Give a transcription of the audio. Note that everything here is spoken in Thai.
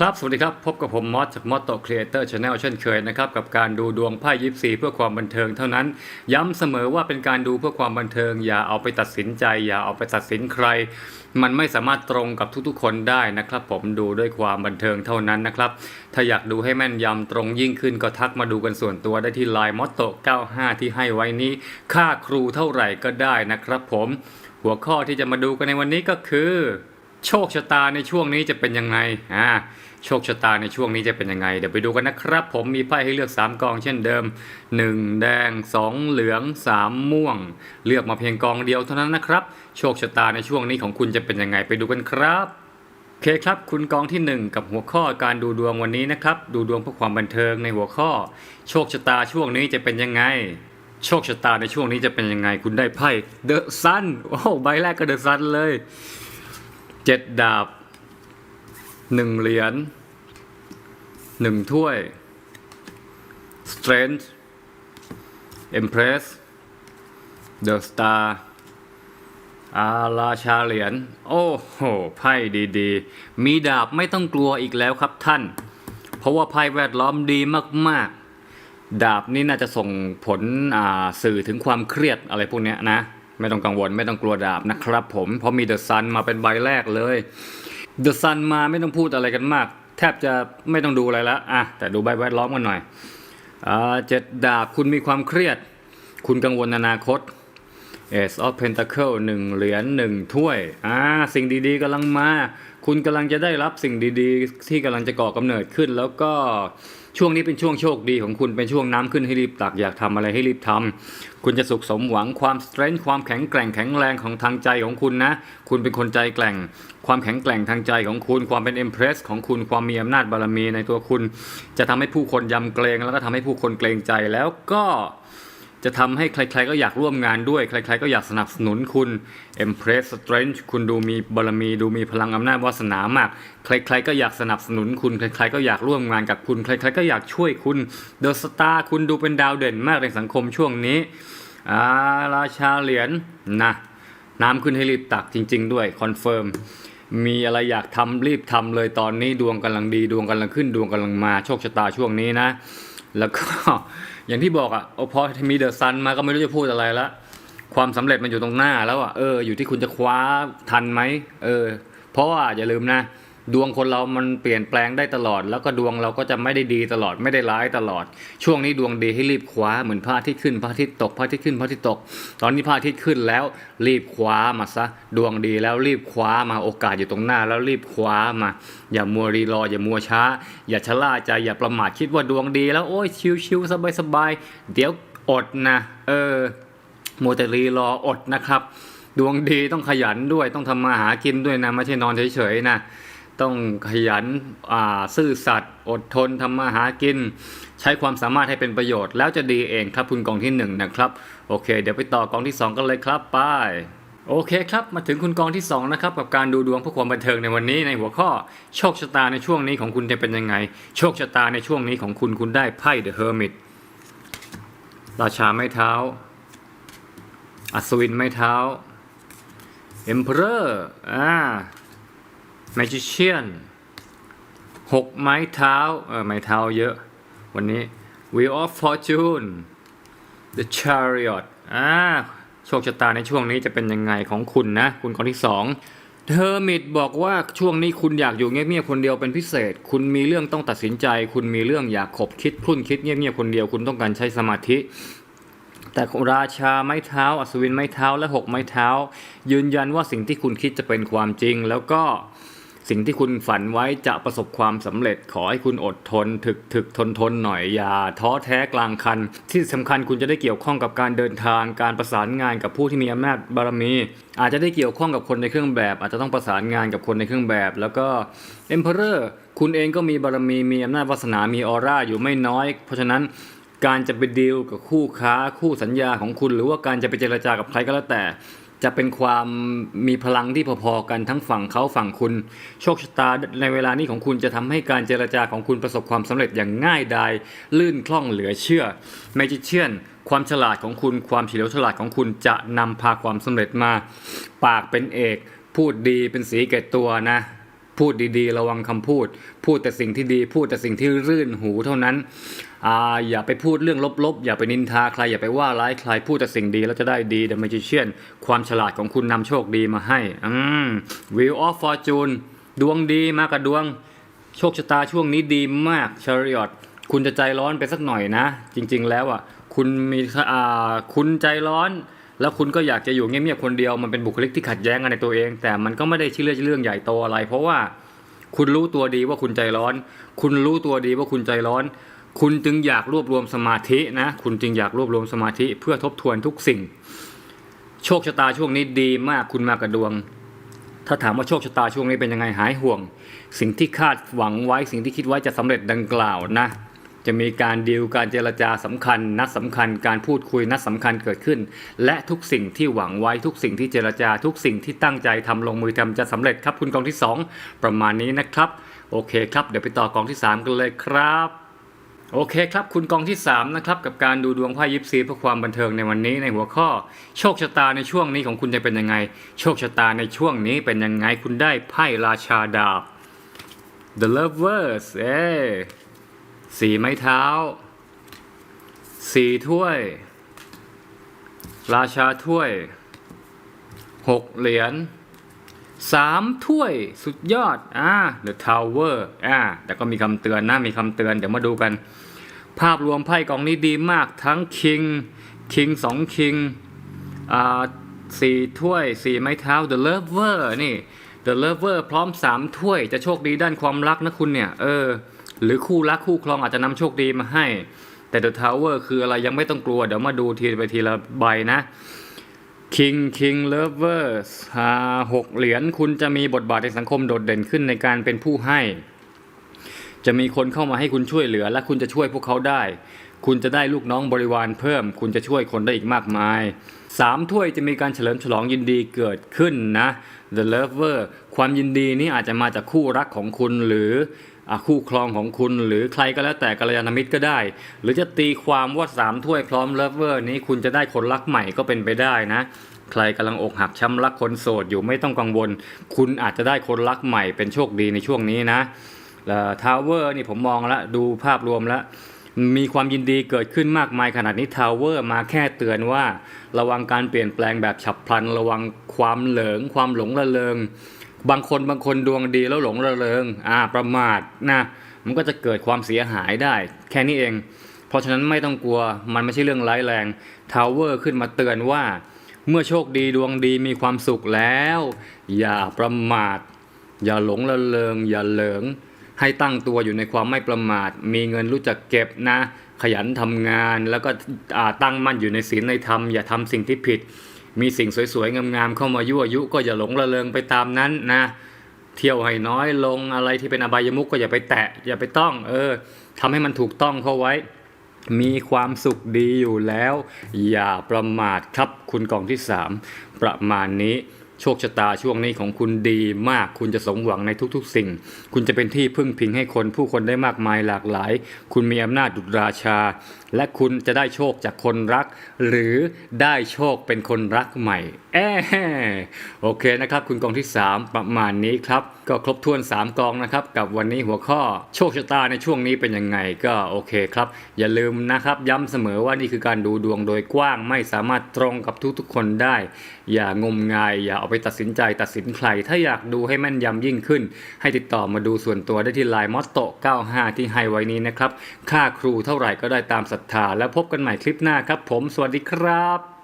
ครับ สวัสดีครับ พบกับผมมอสจากมอสโตครีเอเตอร์ชาแนลเช่นเคยนะครับ กับการดูดวงไพ่ยิปซีเพื่อความบันเทิงเท่านั้น ย้ำเสมอว่าเป็นการดูเพื่อความบันเทิง อย่าเอาไปตัดสินใจ อย่าเอาไปตัดสินใคร มันไม่สามารถตรงกับทุกๆ คนได้นะครับ ผมดูด้วยความบันเทิงเท่านั้นนะครับ ถ้าอยากดูให้แม่นยำตรงยิ่งขึ้นก็ทักมาดูกันส่วนตัวได้ที่ไลน์มอสโต95 ที่ให้ไว้นี้ ค่าครูเท่าไหร่ก็ได้นะครับ ผมหัวข้อที่จะมาดูกันในวันนี้ก็คือ โชคชะตาในช่วงนี้จะเป็นยังไงอ่า โชคชะตาในช่วงนี้จะเป็นยังไง เดี๋ยวไปดูกันนะครับ ผมมีไพ่ให้เลือก 3กองเช่นเดิม 1 แดง 2 เหลือง 3 ม่วง เลือกมาเพียงกองเดียวเท่านั้นนะครับ โชคชะตาในช่วงนี้ของคุณจะเป็นยังไงไปดูกันครับโอเคครับ คุณกองที่ 1 กับหัวข้อการดูดวงวันนี้นะครับ ดูดวงเพื่อความบันเทิงในหัวข้อ โชคชะตาช่วงนี้จะเป็นยังไงโชคชะตาในช่วงนี้จะเป็นยังไง คุณได้ไพ่เดอะซันโอ้ใบแรกก็เดอะซันเลยเจ็ดดาบ หนึ่งเหรียญหนึ่งถ้วย strength empress the star อาราชาเหรียญโอ้โหไพ่ดีๆ มีดาบไม่ต้องกลัวอีกแล้วครับท่าน เพราะว่าไพ่แวดล้อมดีมากๆ ดาบนี่น่าจะส่งผลสื่อถึงความเครียดอะไรพวกนี้นะ ไม่ต้องกังวลไม่ต้องกลัวดาบนะครับผม เพราะมีเดอะซันมาเป็นใบแรกเลย เดอะซันมาไม่ต้องพูดอะไรกันมาก แทบจะไม่ต้องดูอะไรแล้วอะแต่ดูใบแวดล้อมกันหน่อยอ่าเจ็ดดาบคุณมีความเครียด คุณกังวลอนาคต Ace of Pentacle หนึ่งเหรียญหนึ่งถ้วยอ่าสิ่งดีๆกำลังมา คุณกำลังจะได้รับสิ่งดีๆ ที่กำลังจะก่อกำเนิดขึ้น แล้วก็ช่วงนี้เป็นช่วงโชคดีของคุณเป็นช่วงน้ำขึ้นให้รีบตักอยากทำอะไรให้รีบทำคุณจะสุขสมหวังความสเตรน g ์ความแข็งแกร่งแข็งแรงของทางใจของคุณนะ คุณเป็นคนใจแกร่ง ความแข็งแกร่งทางใจของคุณ ความเป็นเอ็มเพรสของคุณความมีอำนาจบารมีในตัวคุณ จะทำให้ผู้คนยำเกรงแล้วก็ทำให้ผู้คนเกรงใจแล้วก็ จะทำให้ใครๆก็อยากร่วมงานด้วย ใครๆก็อยากสนับสนุนคุณ Empress Strength คุณดูมีบารมี ดูมีพลังอำนาจวาสนามาก ใครๆก็อยากสนับสนุนคุณ ใครๆก็อยากร่วมงานกับคุณ ใครๆก็อยากช่วยคุณ The Star คุณดูเป็นดาวเด่นมากในสังคมช่วงนี้อาราชาเหรียญนะน้ำขึ้นให้รีบตักจริง ๆ ด้วยคอนเฟิร์มมีอะไรอยากทำรีบทำเลยตอนนี้ดวงกำลังดีดวงกำลังขึ้นดวงกำลังมาโชคชะตาช่วงนี้นะ แล้วก็อย่างที่บอกอะ่ะโอพอมีเดอะซันมาก็ไม่รู้จะพูดอะไรละความสำเร็จมันอยู่ตรงหน้าแล้วอะ่ะเอออยู่ที่คุณจะคว้าทันไหมเออเพราะว่าอย่าลืมนะ ดวงคนเรามันเปลี่ยนแปลงได้ตลอด แล้วก็ดวงเราก็จะไม่ได้ดีตลอดไม่ได้ร้ายตลอด ช่วงนี้ดวงดีให้รีบคว้าเหมือนพระอาทิตย์ขึ้นพระอาทิตย์ตกพระอาทิตย์ขึ้นพระอาทิตย์ตก ตอนนี้พระอาทิตย์ขึ้นแล้วรีบคว้ามาซะ ดวงดีแล้วรีบคว้ามาโอกาสอยู่ตรงหน้า แล้วรีบคว้ามา อย่ามัวรีรอ อย่ามัวช้า อย่าชะล่าใจอย่าประมาทคิดว่าดวงดี แล้วโอ้ยชิวๆสบายๆเดี๋ยวอดนะเออมัวแต่รีรออดนะครับ ดวงดีต้องขยันด้วยต้องทำมาหากินด้วยนะไม่ใช่นอนเฉยๆนะ ต้องขยันซื่อสัตย์อดทนทำมาหากิน ใช้ความสามารถให้เป็นประโยชน์ แล้วจะดีเองครับคุณกองที่หนึ่งนะครับ โอเค เดี๋ยวไปต่อกองที่สองกันเลยครับไปโอเคครับ มาถึงคุณกองที่สองนะครับ กับการดูดวงเพื่อความบันเทิงในวันนี้ในหัวข้อ โชคชะตาในช่วงนี้ของคุณจะเป็นยังไง โชคชะตาในช่วงนี้ของคุณคุณได้ไพ่เดอะเฮอร์มิตราชาไม้เท้า อัศวินไม้เท้าเอ็มเพอร์อ่า แมจิเชียนหกไม้เท้าเออไม้เท้าเยอะ วันนี้ Wheel of Fortune The Chariot อ่าโชคชะตาในช่วงนี้จะเป็นยังไงของคุณนะ คุณคนที่สองเทอมิดบอกว่าช่วงนี้คุณอยากอยู่เงียบๆคนเดียวเป็นพิเศษ คุณมีเรื่องต้องตัดสินใจ คุณมีเรื่องอยากขบคิดคลุ่นคิดเงียบๆคนเดียวคุณต้องการใช้สมาธิ แต่ราชาไม้เท้า อัศวินไม้เท้าและหกไม้เท้า ยืนยันว่าสิ่งที่คุณคิดจะเป็นความจริง แล้วก็ สิ่งที่คุณฝันไว้จะประสบความสำเร็จขอให้คุณอดทน ถึกถึกทนทนหน่อยอย่าท้อแท้กลางคัน ที่สำคัญคุณจะได้เกี่ยวข้องกับการเดินทาง การประสานงานกับผู้ที่มีอำนาจบารมี อาจจะได้เกี่ยวข้องกับคนในเครื่องแบบ อาจจะต้องประสานงานกับคนในเครื่องแบบ แล้วก็เอ็มเพอเรอร์คุณเองก็มีบารมีมีอำนาจวาสนามีออร่าอยู่ไม่น้อย เพราะฉะนั้นการจะไปดีลกับคู่ค้าคู่สัญญาของคุณ หรือว่าการจะไปเจรจากับใครก็แล้วแต่ จะเป็นความมีพลังที่พอๆกันทั้งฝั่งเขาฝั่งคุณ โชคชะตาในเวลานี้ของคุณจะทำให้การเจรจาของคุณประสบความสำเร็จอย่างง่ายดายลื่นคล่องเหลือเชื่อแมจิเชียนความฉลาดของคุณ ความเฉลียวฉลาดของคุณจะนำพาความสำเร็จมา ปากเป็นเอก พูดดีเป็นสีแก่ตัวนะ พูดดีๆ ระวังคำพูด พูดแต่สิ่งที่ดี พูดแต่สิ่งที่รื่นหูเท่านั้น ออย่าไปพูดเรื่องลบๆ อย่าไปนินทาใคร อย่าไปว่าร้ายใครพูดแต่สิ่งดีแล้วจะได้ดี The Magician ความฉลาดของคุณนำโชคดีมาให้อืม Wheel of Fortune ดวงดีมากกับดวง โชคชะตาช่วงนี้ดีมากชาริอตคุณจะใจร้อนไปสักหน่อยนะ จริง ๆ แล้วอะคุณมีอ่าคุณใจร้อน แล้วคุณก็อยากจะอยู่เงียบๆคนเดียวมันเป็นบุคลิกที่ขัดแย้งกันในตัวเอง แต่มันก็ไม่ได้ชื่อเลืองเรื่องใหญ่โตอะไร เพราะว่าคุณรู้ตัวดีว่าคุณใจร้อน คุณรู้ตัวดีว่าคุณใจร้อน คุณจึงอยากรวบรวมสมาธินะ คุณจึงอยากรวบรวมสมาธิเพื่อทบทวนทุกสิ่ง โชคชะตาช่วงนี้ดีมากคุณมากับดวง ถ้าถามว่าโชคชะตาช่วงนี้เป็นยังไงหายห่วง สิ่งที่คาดหวังไว้สิ่งที่คิดไว้จะสำเร็จดังกล่าวนะ จะมีการดีลการเจรจาสำคัญ นัดสำคัญ การพูดคุยนัดสำคัญเกิดขึ้น และทุกสิ่งที่หวังไว้ทุกสิ่งที่เจรจา ทุกสิ่งที่ตั้งใจทำลงมือทำจะสำเร็จครับคุณกองที่ 2 ประมาณนี้นะครับ โอเคครับ เดี๋ยวไปต่อกองที่ 3 กันเลยครับ โอเคครับ คุณกองที่ 3 นะครับ กับการดูดวงไพ่ยิปซีเพื่อความบันเทิงในวันนี้ในหัวข้อ โชคชะตาในช่วงนี้ของคุณจะเป็นยังไง โชคชะตาในช่วงนี้เป็นยังไงคุณได้ไพ่ราชาดาบ The Lovers เอ้สีไม้เท้าสี่ถ้วย ราชาถ้วยหกเหรียญ สามถ้วยสุดยอดอ่า The Tower อ่าแต่ก็มีคำเตือนนะมีคำเตือนเดี๋ยวมาดูกัน ภาพรวมไพ่กองนี้ดีมากทั้ง King King สอง King อ่าสี่ถ้วยสี่ไม้เท้า The Lover นี่ The Lover พร้อมสามถ้วยจะโชคดีด้านความรักนะคุณเนี่ย เออ หรือคู่รักคู่ครองอาจจะนำโชคดีมาให้ แต่ The Tower คืออะไรยังไม่ต้องกลัว เดี๋ยวมาดูทีไปทีละใบนะ King King Lovers อ่าหกเหรียญคุณจะมีบทบาทในสังคมโดดเด่นขึ้นในการเป็นผู้ให้ จะมีคนเข้ามาให้คุณช่วยเหลือ และคุณจะช่วยพวกเขาได้ คุณจะได้ลูกน้องบริวารเพิ่ม คุณจะช่วยคนได้อีกมากมายสามถ้วยจะมีการเฉลิมฉลองยินดีเกิดขึ้นนะ The Lover ความยินดีนี้อาจจะมาจากคู่รักของคุณหรือ คู่ครองของคุณ หรือใครก็แล้วแต่กัลยาณมิตรก็ได้ หรือจะตีความว่าสามถ้วยพร้อม Lover นี้คุณจะได้คนรักใหม่ก็เป็นไปได้นะ ใครกำลังอกหักช้ำรักคนโสดอยู่ไม่ต้องกังวล คุณอาจจะได้คนรักใหม่เป็นโชคดีในช่วงนี้นะทาวเวอร์นี่ผมมองแล้วดูภาพรวมแล้วมีความยินดีเกิดขึ้นมากมายขนาดนี้ทาวเวอร์มาแค่เตือนว่า ระวังการเปลี่ยนแปลงแบบฉับพลัน ระวังความเหลิง ความหลงระเริง บางคนบางคนดวงดีแล้วหลงระเริงอ่าประมาทนะมันก็จะเกิดความเสียหายได้ แค่นี้เอง เพราะฉะนั้นไม่ต้องกลัวมันไม่ใช่เรื่องร้ายแรงทาวเวอร์ขึ้นมาเตือนว่า เมื่อโชคดีดวงดีมีความสุขแล้ว อย่าประมาท อย่าหลงระเริง อย่าเหลิง ให้ตั้งตัวอยู่ในความไม่ประมาท มีเงินรู้จักเก็บนะ ขยันทำงานแล้วก็อาตั้งมั่นอยู่ในศีลในธรรมอย่าทำสิ่งที่ผิด มีสิ่งสวยๆ งามๆ เข้ามายั่วยุก็อย่าหลงระเริงไปตามนั้นนะ เที่ยวให้น้อยลงอะไรที่เป็นอบายมุกก็อย่าไปแตะ อย่าไปต้อง เออทำให้มันถูกต้องเข้าไว้ มีความสุขดีอยู่แล้ว อย่าประมาทครับคุณกองที่ 3 ประมาณนี้โชคชะตาช่วงนี้ของคุณดีมาก คุณจะสมหวังในทุกๆ สิ่ง คุณจะเป็นที่พึ่งพิงให้คนผู้คนได้มากมายหลากหลาย คุณมีอำนาจดุจราชาและคุณจะได้โชคจากคนรัก หรือได้โชคเป็นคนรักใหม่แอะโอเคนะครับ คุณกองที่ 3 ประมาณนี้ครับ ก็ครบถ้วน 3 กองนะครับ กับวันนี้หัวข้อโชคชะตาในช่วงนี้เป็นยังไงก็โอเคครับ อย่าลืมนะครับ ย้ำเสมอว่านี่คือการดูดวงโดยกว้างไม่สามารถตรงกับทุกๆ คนได้ อย่างมงาย อย่าเอาไปตัดสินใจตัดสินใคร ถ้าอยากดูให้แม่นยำยิ่งขึ้น ให้ติดต่อมาดูส่วนตัวได้ที่ไลน์มอตโต95ที่ให้ไว้นี้นะครับค่าครูเท่าไหร่ก็ได้ตามศรัทธา แล้วพบกันใหม่คลิปหน้าครับผม สวัสดีครับ